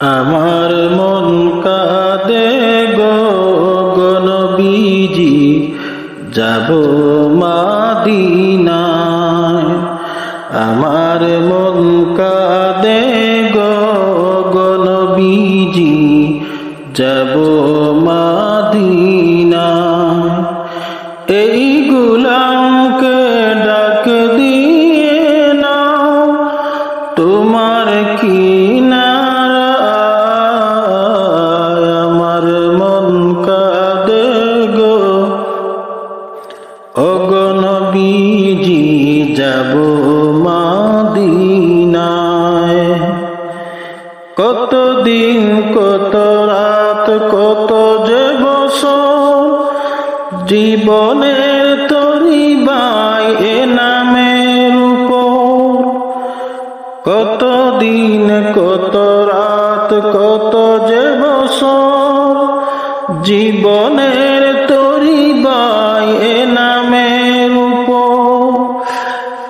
আমার মন কাঁদে গো গনবীজি যাব মাদিনায়। আমার মন কাঁদে গো গনবীজি যাব মাদিনায়। এই অগনবীজি যাব মাদিনায়। কতদিন, কত রাত, কত যে বছর জীবনের তরিবাই এ নামের উপর। কত দিন কত রাত, কত যে বছর জীবনের তরিবাই এ উপর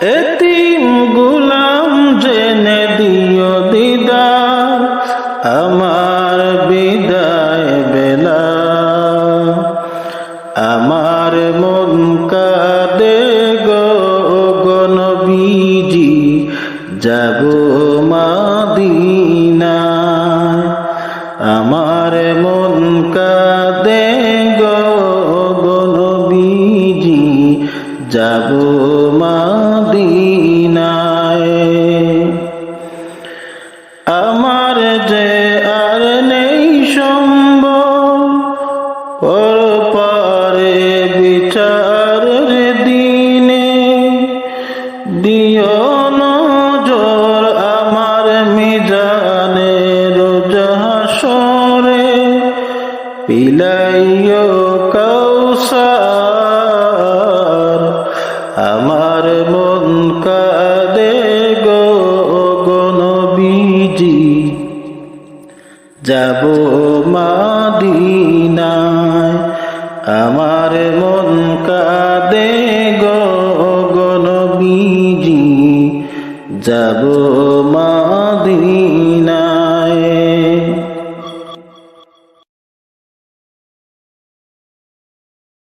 এতিম গুলাম জেনে দিও দিদার, আমার বিদায় বেলা। আমার মন কাঁদে গনবীজি যাব মাদিনা আমার মন কাঁদে গনবীজি যাব পর পারে বিচার দিনে, দিও নজর আমার মিজানে রোজাসরে পিলাইও কৌসার আমার মন কাদে গো গনবীজি যাব মাদিনায় আমার মন কাদে গো গনবীজি যাব মাদিনায়।